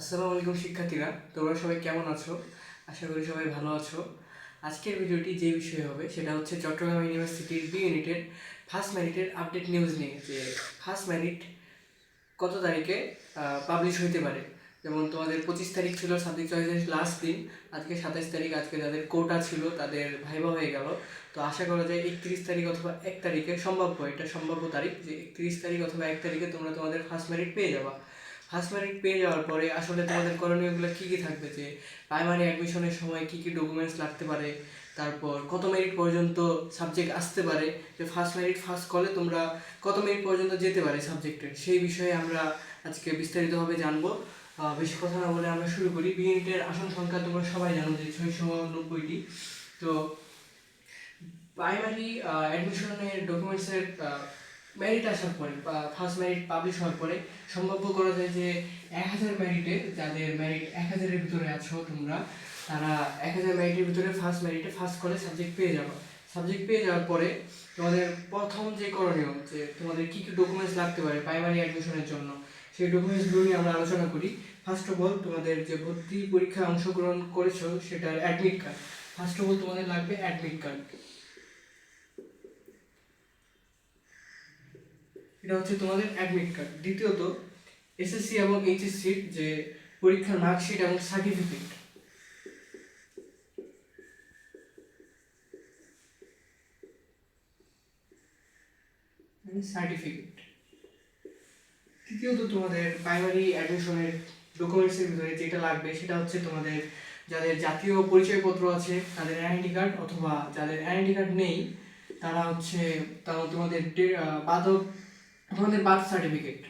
আসসালামু আলাইকুম শিক্ষার্থীরা, তোমরা সবাই কেমন আছো? আশা করি সবাই ভালো আছো। আজকের ভিডিওটি যে বিষয়ে হবে, সেটা হচ্ছে চট্টগ্রাম ইউনিভার্সিটির বি ইউনিটের ফার্স্ট মেরিটের আপডেট নিউজ নিয়ে, যে ফার্স্ট মেরিট কত তারিখে পাবলিশ হইতে পারে? যেমন তোমাদের পঁচিশ তারিখ ছিল সাবজেক্ট চয়েসের লাস্ট দিন, আজকে সাতাশ তারিখ, আজকে যাদের কোটা ছিল, তাদের ভাইবা হয়ে গেল। তো আশা করা যায় একত্রিশ তারিখ অথবা এক তারিখে সম্ভাব্য, এটা সম্ভাব্য তারিখ, যে একত্রিশ তারিখ অথবা এক তারিখে তোমরা তোমাদের ফার্স্ট মেরিট পেয়ে যাবা। ফার্স্ট মেরিট পেয়ে যাওয়ার পরে আসলে তোমাদের করণীয়গুলো কী কী থাকবে? যে প্রাইমারি অ্যাডমিশনের সময় কী কী ডকুমেন্টস লাগতে পারে? তারপর কত মেরিট পর্যন্ত সাবজেক্ট আসতে পারে? যে ফার্স্ট মেরিট ফার্স্ট কলে তোমরা কত মিনিট পর্যন্ত যেতে পারে সাবজেক্টের সেই বিষয়ে আমরা আজকে বিস্তারিতভাবে জানব। বেশি কথা না বলে আমরা শুরু করি। বিএনটের আসন সংখ্যা তোমরা সবাই জানো যে ছয়শো নব্বইটি। তো প্রাইমারি অ্যাডমিশনের ডকুমেন্টসের মেরিট আসার পরে, বা ফার্স্ট মেরিট পাবলিশ হওয়ার পরে সম্ভাব্য করা যায় যে এক হাজার মেরিটে যাদের মেরিট এক হাজারের ভিতরে আছো তোমরা, তারা এক হাজার মেরিটের ভিতরে ফার্স্ট মেরিটে ফার্স্ট করে সাবজেক্ট পেয়ে যাব। সাবজেক্ট পেয়ে যাওয়ার পরে তোমাদের প্রথম যে করণীয়, যে তোমাদের কী কী ডকুমেন্টস লাগতে পারে প্রাইমারি অ্যাডমিশনের জন্য, সেই ডকুমেন্টসগুলো নিয়ে আমরা আলোচনা করি। ফার্স্ট অফ অল তোমাদের যে ভর্তি পরীক্ষায় অংশগ্রহণ করেছ, সেটার admit card first of all তোমাদের লাগবে অ্যাডমিট কার্ড এটা হচ্ছে তোমাদের অ্যাডমিট কার্ড দ্বিতীয়ত এসএসসি এবং এইচএসসির যে পরীক্ষার মার্কশিট এবং সার্টিফিকেট সার্টিফিকেট তৃতীয়ত, তোমাদের প্রাইমারি অ্যাডমিশনের ডকুমেন্টসের ভিতরে যেটা লাগবে, সেটা হচ্ছে তোমাদের যাদের জাতীয় পরিচয়পত্র আছে, তাদের আইডেন্টি কার্ড অথবা যাদের আইডেন্টি কার্ড নেই, তারা হচ্ছে তারা তোমাদের ডে- তোমাদের বার্থ সার্টিফিকেট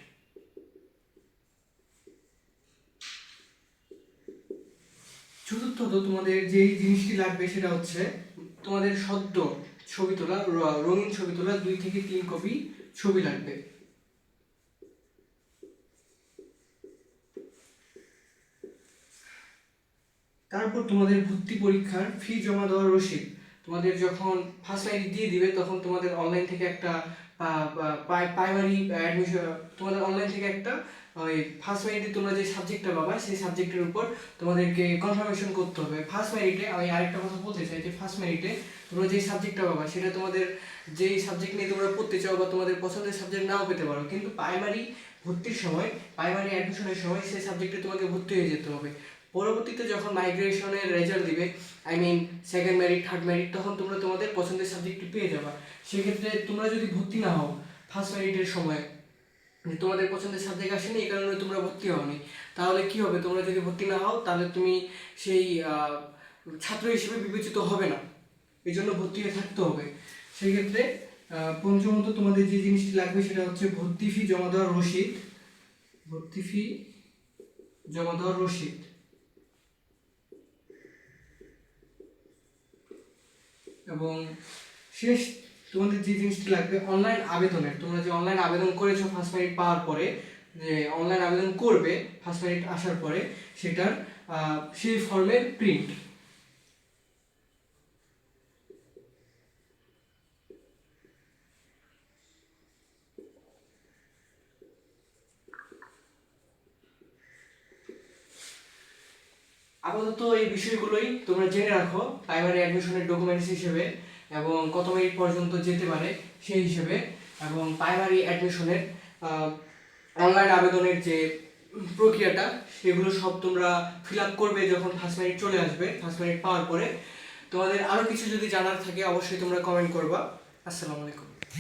চতুর্থত তোমাদের যেই জিনিসটি লাগবে সেটা হচ্ছে তোমাদের সদ্য ছবি তোলা রঙিন ছবি তোলা দুই থেকে তিন কপি ছবি লাগবে। তারপর তোমাদের ভর্তি পরীক্ষার ফি জমা দেওয়ার রসিদ। তোমাদের যখন ফার্স্ট লাইন দিয়ে দিবে, তখন তোমাদের অনলাইন থেকে একটা প্রাইমারি অ্যাডমিশন তোমাদের অনলাইন থেকে একটা, ওই ফার্স্ট মেরিটে তোমরা যে সাবজেক্টটা পাবা, সেই সাবজেক্টের উপর তোমাদেরকে কনফার্মেশন করতে হবে। ফার্স্ট মেরিটে আমি আরেকটা কথা বলতে চাই যে ফার্স্ট মেরিটে তোমরা যে সাবজেক্টটা পাবা, সেটা তোমাদের যেই সাবজেক্ট নিয়ে তোমরা পড়তে চাও বা তোমাদের পছন্দের সাবজেক্ট নাও পেতে পারো, কিন্তু প্রাইমারি ভর্তির সময় প্রাইমারি অ্যাডমিশনের সময় সেই সাবজেক্টে তোমাকে ভর্তি হয়ে যেতে হবে। পরবর্তীতে যখন মাইগ্রেশনের রেজাল্ট দিবে I mean second merit third merit তখন তোমরা তোমাদের পছন্দের সাবজেক্টটি পেয়ে যাবা। সেক্ষেত্রে তোমরা যদি ভর্তি না হও ফার্স্ট মেরিটের সময় তোমাদের পছন্দের সাবজেক্ট আসেনি, এই কারণে তোমরা ভর্তি হওনি। তাহলে কি হবে? তোমরা যদি ভর্তি না হও, তাহলে তুমি সেই ছাত্র হিসেবে বিবেচিত হবে না। এই জন্য ভর্তি হয়ে থাকতে হবে। সেই ক্ষেত্রে পঞ্চমত তোমাদের যে জিনিসটি লাগবে, সেটা হচ্ছে ভর্তি ফি জমা দেওয়ার রসিদ। ভর্তি ফি জমা দেওয়ার রসিদ। এবং শেষ তোমাদের যে জিনিসটি লাগবে অনলাইন আবেদনের। তোমরা যে অনলাইন আবেদন করেছ ফার্স্ট মেরিট পাওয়ার পরে, যে অনলাইন আবেদন করবে ফার্স্ট মেরিট আসার পরে, সেটার সেই ফর্মের প্রিন্ট আপাতত এই বিষয়গুলোই তোমরা জেনে রাখো প্রাইমারি অ্যাডমিশনের ডকুমেন্টস হিসেবে এবং কত মিনিট পর্যন্ত যেতে পারে সেই হিসেবে এবং প্রাইমারি অ্যাডমিশনের অনলাইন আবেদনের যে প্রক্রিয়াটা, সেগুলো সব তোমরা ফিল আপ করবে যখন ফার্স্ট মিনিট চলে আসবে ফার্স্ট মিনিট পাওয়ার পরে। তোমাদের আরও কিছু যদি জানার থাকে, অবশ্যই তোমরা কমেন্ট করবা। আসসালামু আলাইকুম।